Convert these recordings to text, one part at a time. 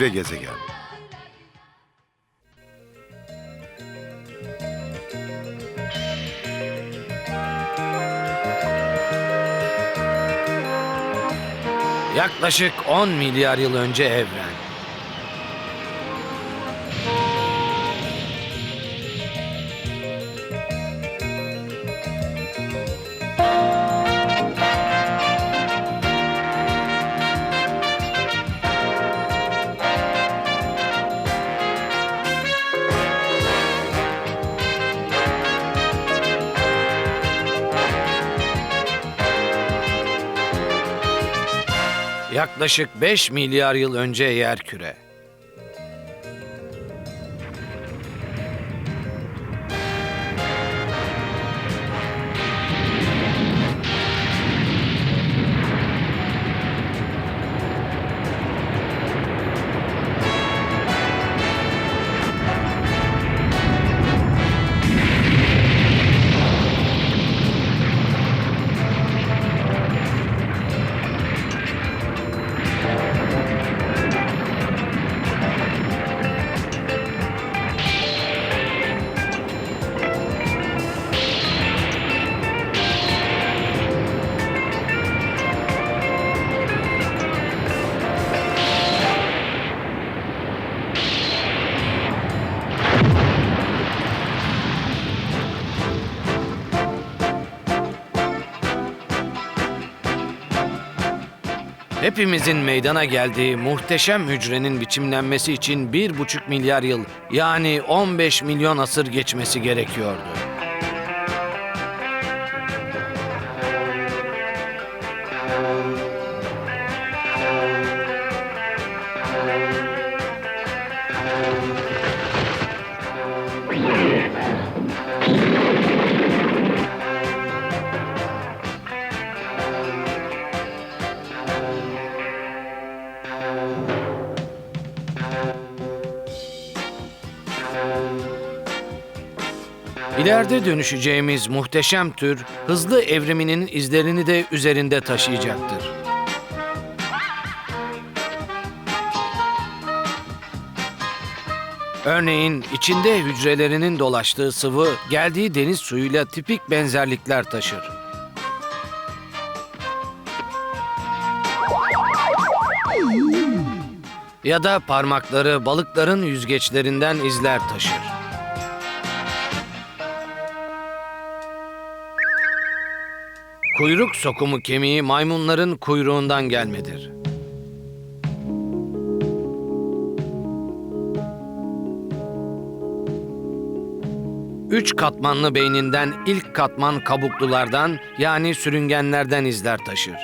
hücre gezegen. Yaklaşık 10 milyar yıl önce evren. Yaklaşık 5 milyar yıl önce yerküre. Hepimizin meydana geldiği muhteşem hücrenin biçimlenmesi için bir buçuk milyar yıl yani 15 milyon asır geçmesi gerekiyordu. İleride dönüşeceğimiz muhteşem tür hızlı evriminin izlerini de üzerinde taşıyacaktır. Örneğin içinde hücrelerinin dolaştığı sıvı geldiği deniz suyuyla tipik benzerlikler taşır. Ya da parmakları balıkların yüzgeçlerinden izler taşır. Kuyruk sokumu kemiği maymunların kuyruğundan gelmedir. Üç katmanlı beyninden ilk katman kabuklulardan yani sürüngenlerden izler taşır.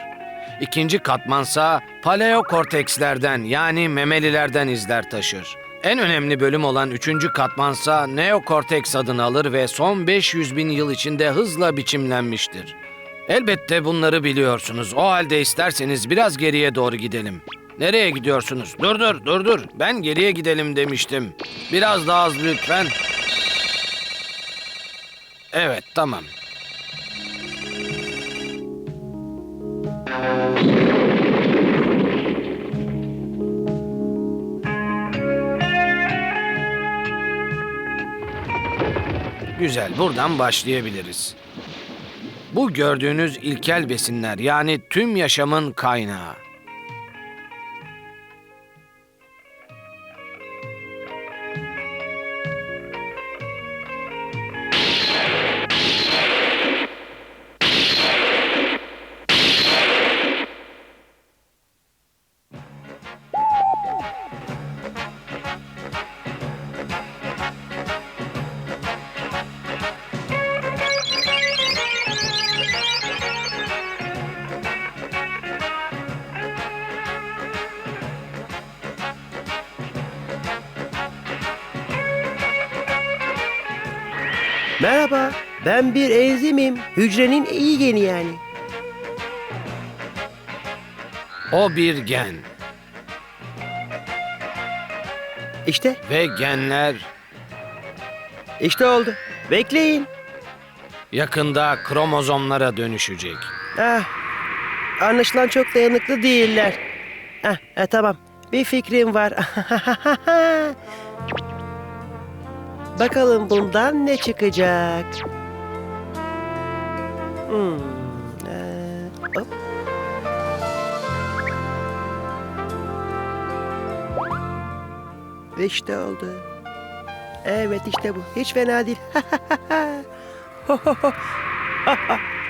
İkinci katmansa paleokortekslerden yani memelilerden izler taşır. En önemli bölüm olan üçüncü katmansa neokorteks adını alır ve son 500 bin yıl içinde hızla biçimlenmiştir. Elbette bunları biliyorsunuz. O halde isterseniz biraz geriye doğru gidelim. Nereye gidiyorsunuz? Dur dur dur dur. Ben geriye gidelim demiştim. Biraz daha az lütfen. Evet tamam. Güzel, buradan başlayabiliriz. Bu gördüğünüz ilkel besinler yani tüm yaşamın kaynağı. Merhaba, ben bir enzimim. Hücrenin iyi geni yani. O bir gen İşte, ve genler işte oldu. Bekleyin. yakında kromozomlara dönüşecek. Ah, anlaşılan çok dayanıklı değiller. Ah, ah, tamam. bir fikrim var. Bakalım bundan ne çıkacak? Hmm. ee, oldu. Evet işte bu. Hiç fena değil.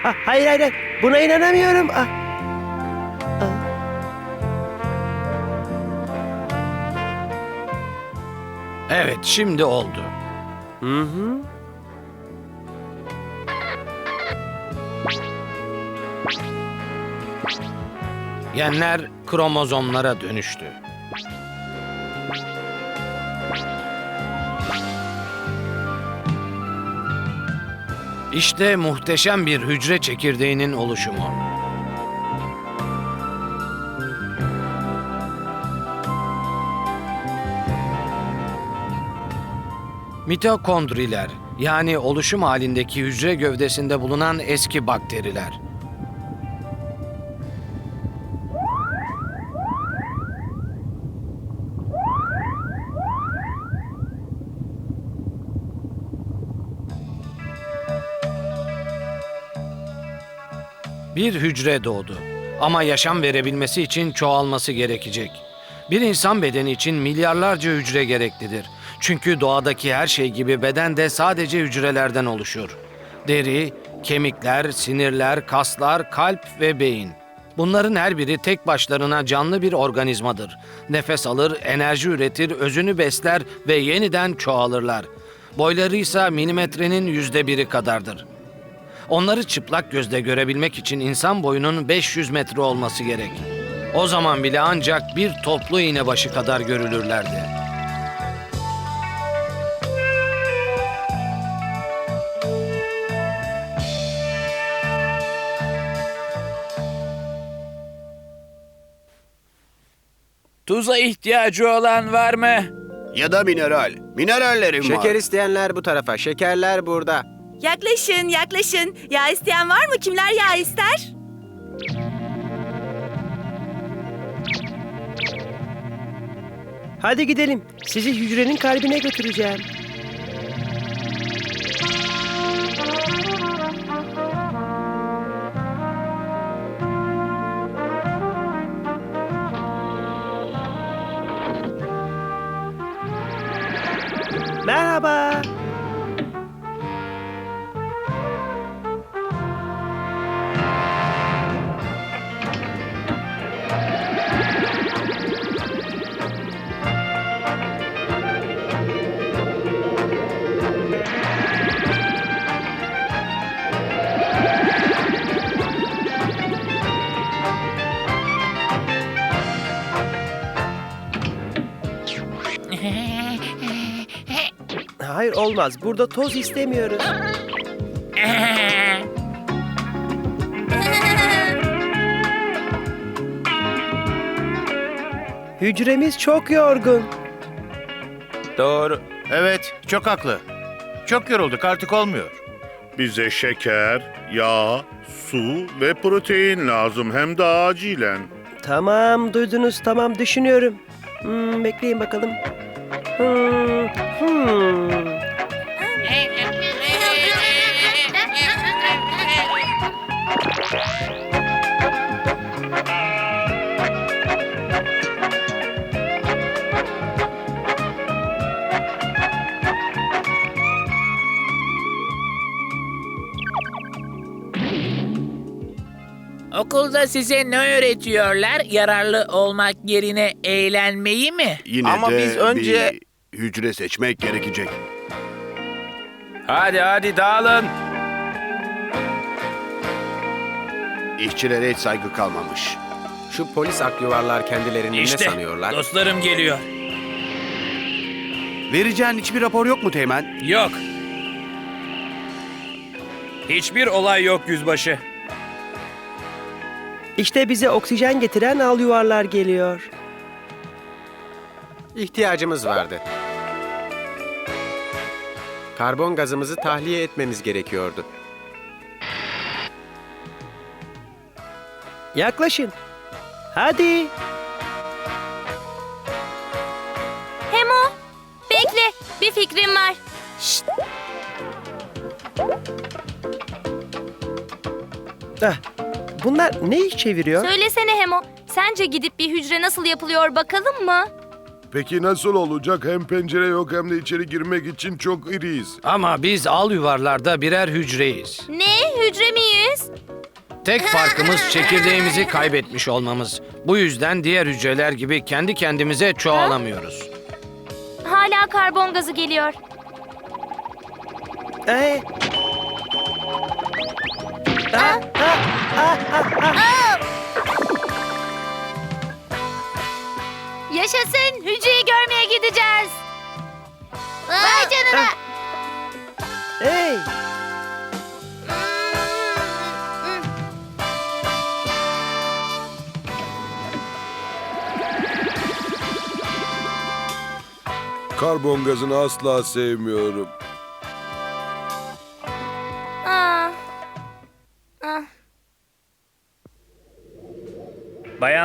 hayır hayır hayır. Buna inanamıyorum. Ah. Evet, şimdi oldu. Hı hı. Genler kromozomlara dönüştü. İşte muhteşem bir hücre çekirdeğinin oluşumu. Mitokondriler yani oluşum halindeki hücre gövdesinde bulunan eski bakteriler. Bir hücre doğdu. Ama yaşam verebilmesi için çoğalması gerekecek. Bir insan bedeni için milyarlarca hücre gereklidir. Çünkü doğadaki her şey gibi beden de sadece hücrelerden oluşur. Deri, kemikler, sinirler, kaslar, kalp ve beyin. Bunların her biri tek başlarına canlı bir organizmadır. Nefes alır, enerji üretir, özünü besler ve yeniden çoğalırlar. Boyları ise milimetrenin yüzde biri kadardır. Onları çıplak gözle görebilmek için insan boyunun 500 metre olması gerek. O zaman bile ancak bir toplu iğne başı kadar görülürlerdi. Tuza ihtiyacı olan var mı? Ya da mineral. Minerallerim var. Şeker isteyenler bu tarafa, şekerler burada. Yaklaşın, yaklaşın. Yağ isteyen var mı? Kimler yağ ister? Hadi gidelim. Sizi hücrenin kalbine götüreceğim. Olmaz. Burada toz istemiyoruz. Hücremiz çok yorgun. Doğru. Evet, çok haklı. Çok yorulduk, artık olmuyor. Bize şeker, yağ, su ve protein lazım hem de acilen. Tamam duydunuz tamam düşünüyorum. Hmm, bekleyin bakalım. Hmm, hmm. Okulda size ne öğretiyorlar? Yararlı olmak yerine eğlenmeyi mi? Yine Ama de biz önce- bir hücre seçmek gerekecek. Hadi hadi dağılın. İşçilere hiç saygı kalmamış. Şu polis akyuvarlar kendilerini ne sanıyorlar? dostlarım geliyor. Vereceğin hiçbir rapor yok mu Teğmen? Yok. Hiçbir olay yok yüzbaşı. İşte bize oksijen getiren al yuvarlar geliyor. İhtiyacımız vardı. Karbon gazımızı tahliye etmemiz gerekiyordu. Yaklaşın. Hadi. Hemo, bekle. Bir fikrim var. Şşt. Ah, bunlar ne iş çeviriyor? söylesene Hemo. Sence gidip bir hücre nasıl yapılıyor bakalım mı? Peki nasıl olacak? Hem pencere yok hem de içeri girmek için çok iriyiz. Ama biz al yuvarlarda birer hücreyiz. Ne? Hücre miyiz? Tek farkımız çekirdeğimizi kaybetmiş olmamız. Bu yüzden diğer hücreler gibi kendi kendimize çoğalamıyoruz. Hala karbon gazı geliyor. Ee, ah, ah, ah, ah, ah. Yaşasın. Hücreyi görmeye gideceğiz. Vay canına. Hey, Karbon gazını asla sevmiyorum.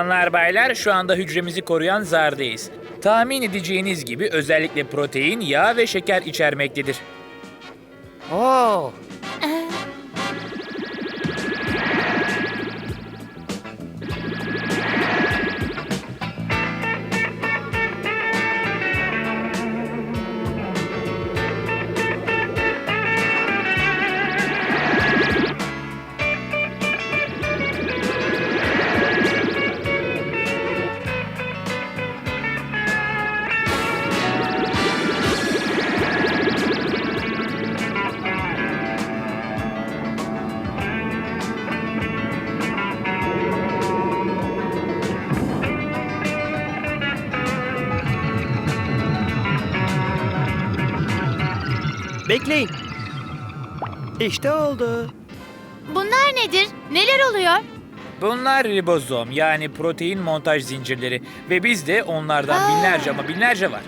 Bayanlar baylar şu anda hücremizi koruyan zardayız. Tahmin edeceğiniz gibi özellikle protein, yağ ve şeker içermektedir. Oo. İşte oldu. Bunlar nedir? Neler oluyor? Bunlar ribozom yani protein montaj zincirleri ve bizde onlardan binlerce ama binlerce var.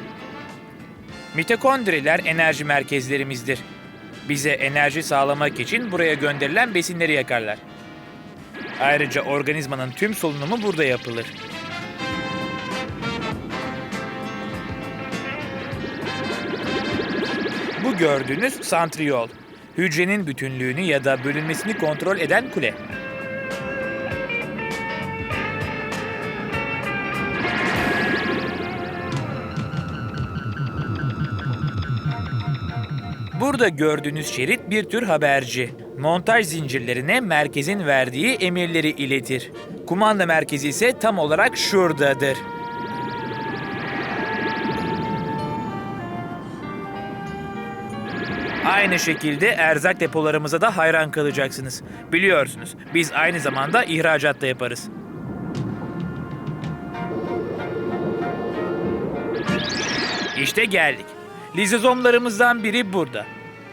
Mitokondriler enerji merkezlerimizdir. Bize enerji sağlamak için buraya gönderilen besinleri yakarlar. Ayrıca organizmanın tüm solunumu burada yapılır. Bu gördüğünüz santriyol. Hücrenin bütünlüğünü ya da bölünmesini kontrol eden kule. Burada gördüğünüz şerit bir tür haberci. Montaj zincirlerine merkezin verdiği emirleri iletir. Kumanda merkezi ise tam olarak şuradadır. Aynı şekilde erzak depolarımıza da hayran kalacaksınız. Biliyorsunuz, biz aynı zamanda ihracat da yaparız. İşte geldik. Lizozomlarımızdan biri burada.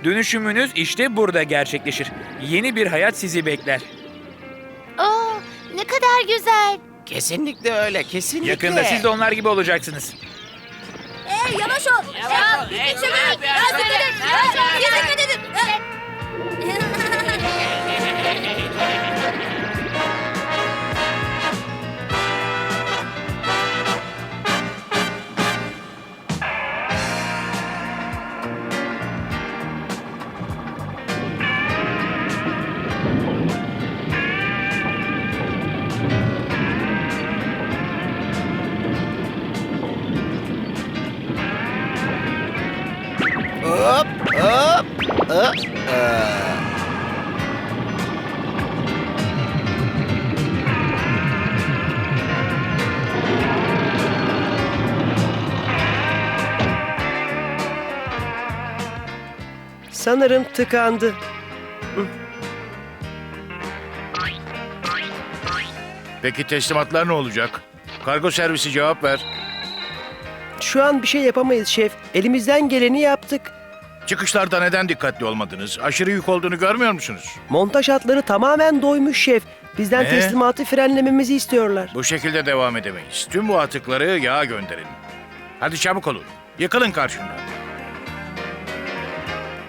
Dönüşümünüz işte burada gerçekleşir. Yeni bir hayat sizi bekler. Oo, ne kadar güzel. Kesinlikle öyle, kesinlikle. Yakında siz de onlar gibi olacaksınız. Hey yavaş ol. Ya, dikkat edin. Ya, dikkat edin. Dikkat edin. Sanırım tıkandı. Peki teslimatlar ne olacak? Kargo servisi cevap ver. Şu an bir şey yapamayız şef. Elimizden geleni yaptık. Çıkışlarda neden dikkatli olmadınız? Aşırı yük olduğunu görmüyor musunuz? Montaj hatları tamamen doymuş şef. Bizden Ne? teslimatı frenlememizi istiyorlar. Bu şekilde devam edemeyiz. Tüm bu atıkları yağa gönderin. Hadi çabuk olun. Yıkılın karşımdan.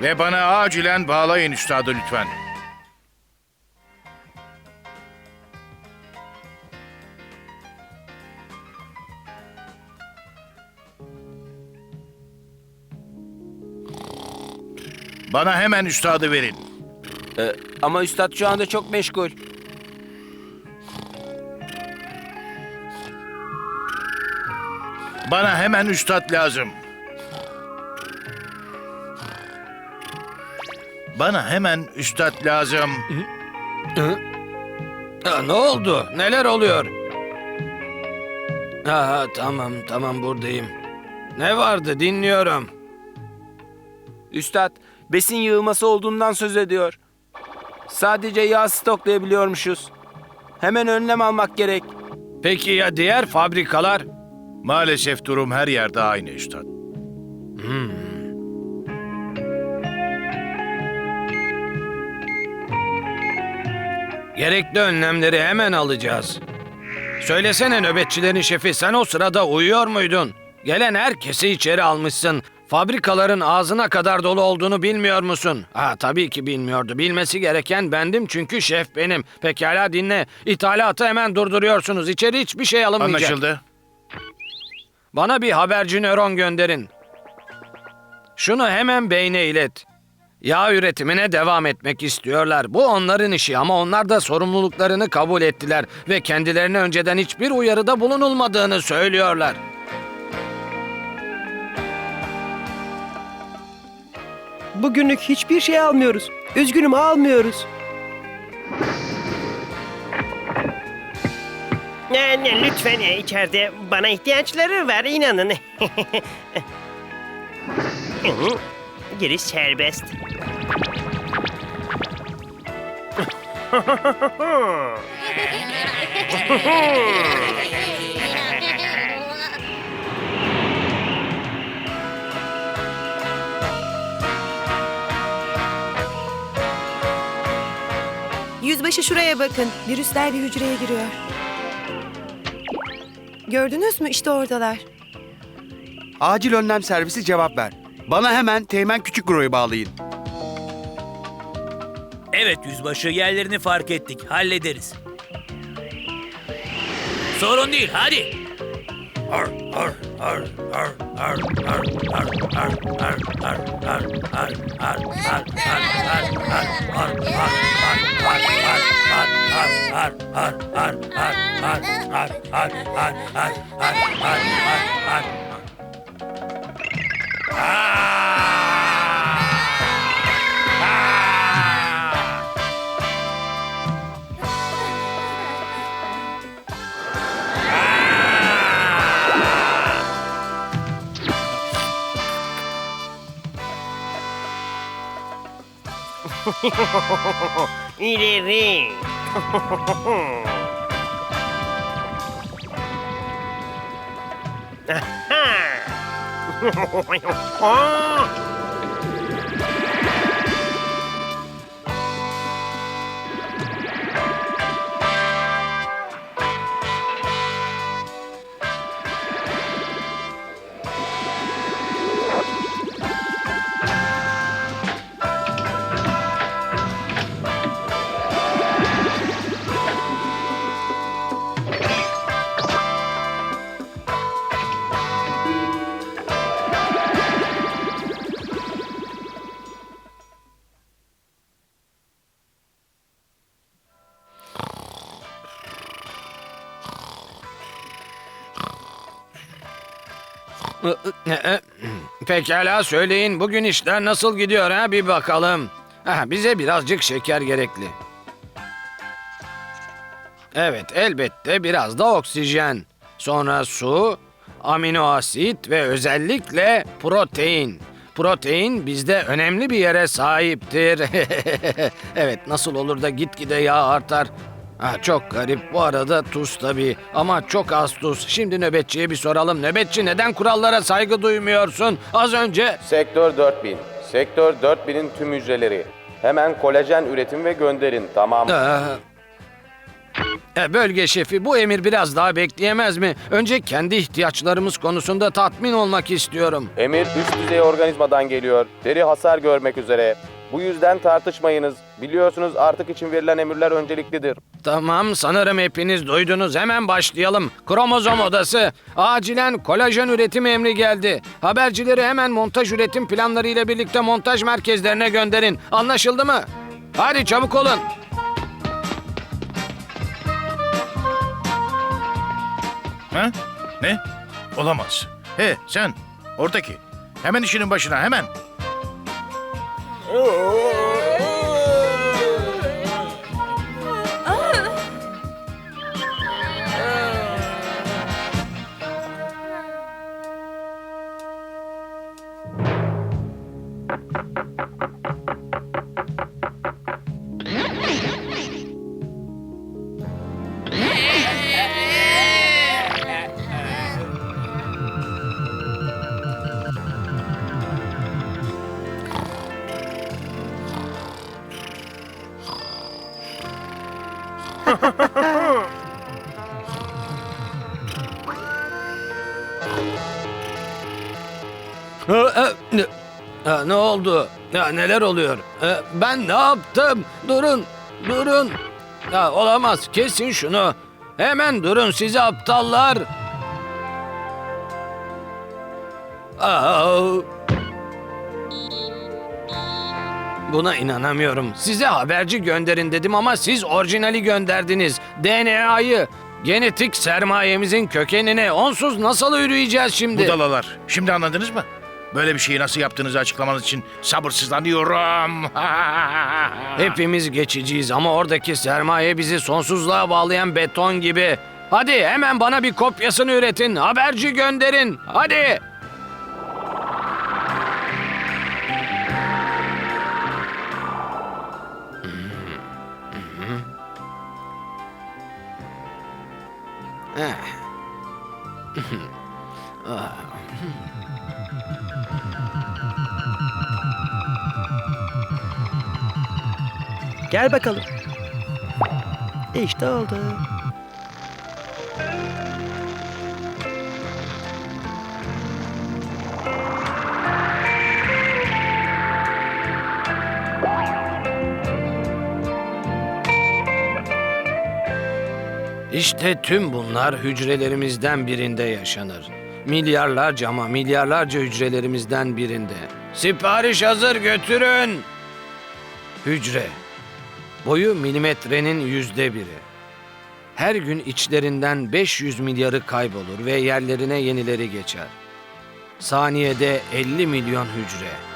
Ve bana acilen bağlayın üstadı lütfen. Bana hemen üstadı verin. Ama üstad şu anda çok meşgul. Bana hemen üstad lazım. Bana hemen üstad lazım. Ha, ne oldu? Neler oluyor? Ha, tamam tamam buradayım. Ne vardı dinliyorum. Üstad, besin yığılması olduğundan söz ediyor. Sadece yağ stoklayabiliyormuşuz. Hemen önlem almak gerek. Peki ya diğer fabrikalar? Maalesef durum her yerde aynı üstad. Gerekli önlemleri hemen alacağız. Söylesene nöbetçilerin şefi sen o sırada uyuyor muydun? Gelen herkesi içeri almışsın. Fabrikaların ağzına kadar dolu olduğunu bilmiyor musun? Ha tabii ki bilmiyordu. Bilmesi gereken bendim çünkü şef benim. Pekala dinle. İthalatı hemen durduruyorsunuz. İçeri hiçbir şey alınmayacak. Anlaşıldı. Bana bir haberci nöron gönderin. Şunu hemen beyne ilet. Yağ üretimine devam etmek istiyorlar. Bu onların işi ama onlar da sorumluluklarını kabul ettiler ve kendilerine önceden hiçbir uyarıda bulunulmadığını söylüyorlar. Bugünlük hiçbir şey almıyoruz. Üzgünüm almıyoruz. Ne, ne, lütfen e, içeride bana ihtiyaçları var inanın. Giriş serbest. Yüzbaşı şuraya bakın. Virüsler bir hücreye giriyor. Gördünüz mü? İşte oradalar. Acil önlem servisi cevap ver. Bana hemen Teğmen Küçük Gro'yu bağlayın. Evet yüzbaşı yerlerini fark ettik. Hallederiz. Sorun değil hadi. Ar, ar, ar, ar, ar, ar, ar, ar, ar, ar, ar, ar, ar, ar, 이래래. 아. 아. ああ Pekala söyleyin bugün işler nasıl gidiyor ha bir bakalım. Ha, bize birazcık şeker gerekli. Evet elbette biraz da oksijen. Sonra su, amino asit ve özellikle protein. Protein bizde önemli bir yere sahiptir. evet nasıl olur da gitgide yağ artar. Ha, çok garip. Bu arada tuz tabii. Ama çok az tuz. Şimdi nöbetçiye bir soralım. Nöbetçi neden kurallara saygı duymuyorsun? Az önce... Sektör 4000. Sektör 4000'in tüm hücreleri. Hemen kolajen üretim ve gönderin. Tamam. Ee, e, bölge şefi bu emir biraz daha bekleyemez mi? Önce kendi ihtiyaçlarımız konusunda tatmin olmak istiyorum. Emir üst düzey organizmadan geliyor. Deri hasar görmek üzere. Bu yüzden tartışmayınız. Biliyorsunuz artık için verilen emirler önceliklidir. Tamam sanırım hepiniz duydunuz. Hemen başlayalım. Kromozom odası. Acilen kolajen üretim emri geldi. Habercileri hemen montaj üretim planları ile birlikte montaj merkezlerine gönderin. Anlaşıldı mı? Hadi çabuk olun. Ha? Ne? Olamaz. He sen oradaki. Hemen işinin başına hemen. Neler oluyor? Ha, ben ne yaptım? Durun, durun. Ya, olamaz, kesin şunu. Hemen durun sizi aptallar. Aa, Buna inanamıyorum. Size haberci gönderin dedim ama siz orijinali gönderdiniz. DNA'yı. Genetik sermayemizin kökenine onsuz nasıl yürüyeceğiz şimdi? Budalalar. Şimdi anladınız mı? Böyle bir şeyi nasıl yaptığınızı açıklamanız için sabırsızlanıyorum. Hepimiz geçiciyiz ama oradaki sermaye bizi sonsuzluğa bağlayan beton gibi. Hadi hemen bana bir kopyasını üretin. Haberci gönderin. Hadi. Gel bakalım. İşte oldu. İşte tüm bunlar hücrelerimizden birinde yaşanır. Milyarlarca ama milyarlarca hücrelerimizden birinde. Sipariş hazır götürün. Hücre. Boyu milimetrenin yüzde biri. Her gün içlerinden 500 milyarı kaybolur ve yerlerine yenileri geçer. Saniyede 50 milyon hücre.